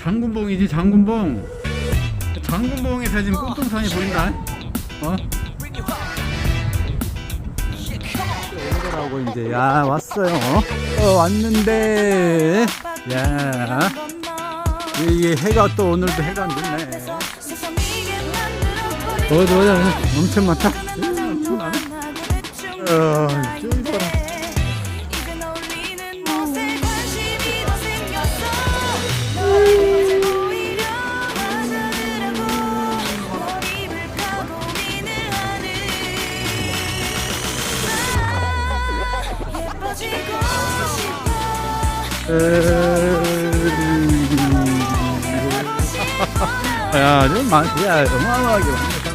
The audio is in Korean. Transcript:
장군봉이지 장군봉. 장군봉에서 지금 꽃동산이 보인다. 어? 오더라고 이제 야 왔어요. 어 왔는데. 야. 이게 해가 또 오늘도 해가 안 좋네. 어디 어디 어디 엄청 많다. 음, 엄청 많아 야, 좀 많, 야, 어마어마하게 많다.